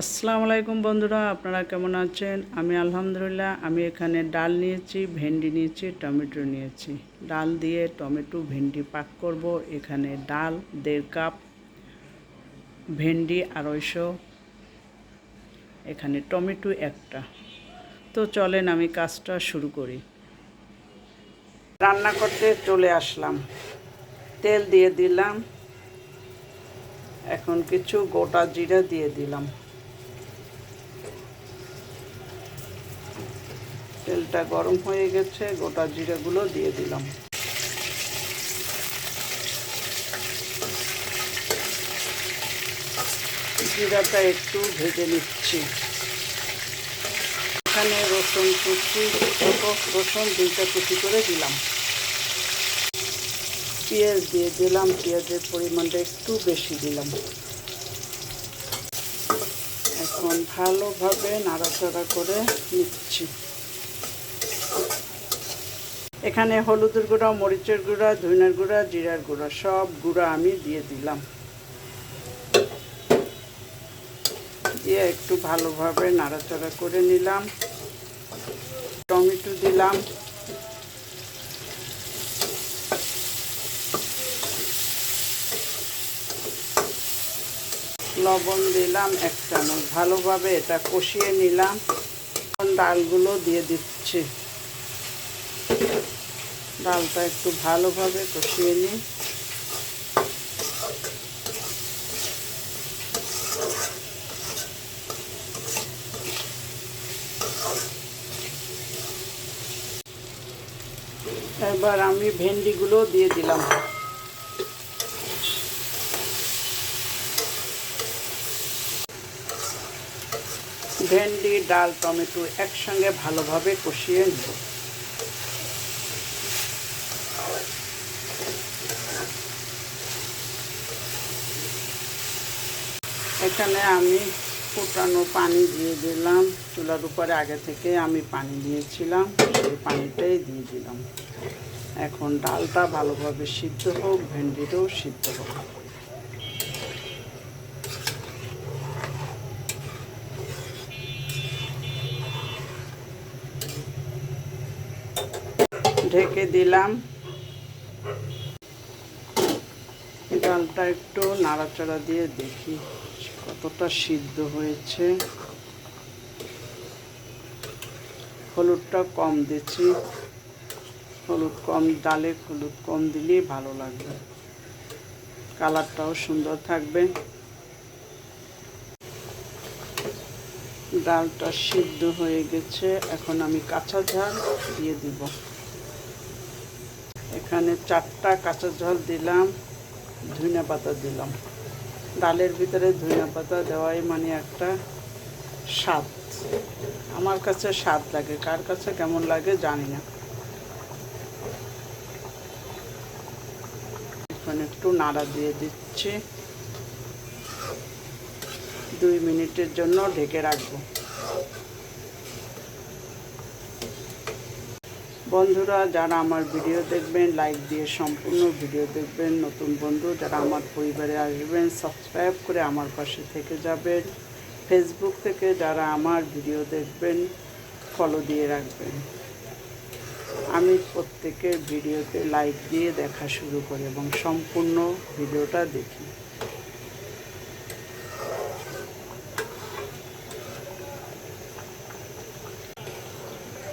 আসসালামু আলাইকুম বন্ধুরা, আপনারা কেমন আছেন? আমি আলহামদুলিল্লাহ, আমি এখানে ডাল নিয়েছি, ভেন্ডি নিয়েছি, টমেটো নিয়েছি। ডাল দিয়ে টমেটো, ভেন্ডি পাক করব। এখানে ডাল, দেড় কাপ ভেন্ডি, আড়াইশো। এখানে টমেটো একটা। তো চলেন আমি কাজটা শুরু করি। রান্না করতে চলে আসলাম। তেল দিয়ে দিলাম। এখন কিছু গোটা জিরা দিয়ে দিলাম। তেলটা গরম হয়ে গেছে, গোটা জিরাগুলো দিয়ে দিলাম। জিরাটা একটু ভেজে নিচ্ছি। এখানে রসুন কুচি রসুন দুইটা কুচি করে দিলাম। পেঁয়াজ দিয়ে দিলাম, পেঁয়াজের পরিমাণটা একটু বেশি দিলাম। এখন ভালোভাবে নাড়াচাড়া করে নিচ্ছি। এখানে হলুদের গুঁড়া, মরিচের গুঁড়া ধনিয়ার গুঁড়া, জিরার গুঁড়া, সব গুঁড়া আমি দিয়ে দিলাম। দিয়ে একটু ভালোভাবে নাড়াচাড়া করে নিলাম। টমেটো দিলাম। লবণ দিলাম এক চামচ। ভালোভাবে এটা কষিয়ে নিলাম। ডালগুলো দিয়ে দিচ্ছি। ডালটা একটু ভালোভাবে কষিয়ে নিই। এবার আমি ভেন্ডিগুলো দিয়ে দিলাম। ভেন্ডি, ডাল, টমেটো একসঙ্গে ভালোভাবে কষিয়ে নেব। এখানে আমি ফুটানো পানি দিয়ে দিলাম। চুলার উপরে আগে থেকে আমি পানি দিয়েছিলাম, সেই পানিটাই দিয়ে দিলাম। এখন ডালটা ভালোভাবে সিদ্ধ হোক, ভেন্ডিটাও সিদ্ধ হোক। ঢেকে দিলাম। ডালটা একটু নাড়াচাড়া দিয়ে দেখি। কতটা সিদ্ধ হয়েছে? হলুদটা কম দিচ্ছি। হলুদ কম ডালে হলুদ কম দিলেই ভালো লাগবে। কালারটাও সুন্দর থাকবে। ডালটা সিদ্ধ হয়ে গেছে। এখন আমি কাঁচা ঝাল দিয়ে দিব। এখানে চারটা কাঁচা ঝাল দিলাম, ধনিয়া পাতা দিলাম। ডালের ভিতরে ধনিয়া পাতা দেওয়াই মানে একটা স্বাদ। আমার কাছে স্বাদ লাগে, কার কাছে কেমন লাগে জানি না। একটু নাড়া দিয়ে দিচ্ছি। দুই মিনিটের জন্য ঢেকে রাখব। বন্ধুরা, যারা আমার ভিডিও দেখবেন লাইক দিয়ে সম্পূর্ণ ভিডিও দেখবেন। নতুন বন্ধু, যারা আমার পরিবারে আসবেন সাবস্ক্রাইব করে আমার পাশে থেকে যাবেন। ফেসবুক থেকে যারা আমার ভিডিও দেখবেন ফলো দিয়ে রাখবেন। আমি প্রত্যেকের ভিডিওতে লাইক দিয়ে দেখা শুরু করি এবং সম্পূর্ণ ভিডিওটা দেখি।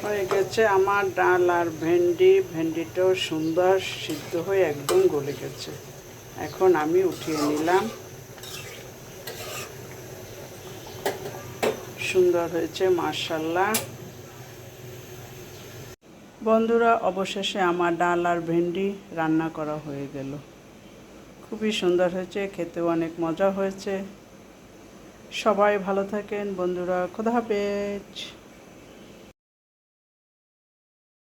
হয়ে গেছে, আমার ডাল আর ভেন্ডি, ভেন্ডিটাও সুন্দর সিদ্ধ হয়ে একদম গলে গেছে। এখন আমি উঠিয়ে নিলাম। সুন্দর হয়েছে মার্শাল্লাহ বন্ধুরা, অবশেষে আমার ডাল আর ভেন্ডি রান্না করা হয়ে গেল। খুবই সুন্দর হয়েছে, খেতেও অনেক মজা হয়েছে। সবাই ভালো থাকেন, বন্ধুরা, খোদা হাফেজ।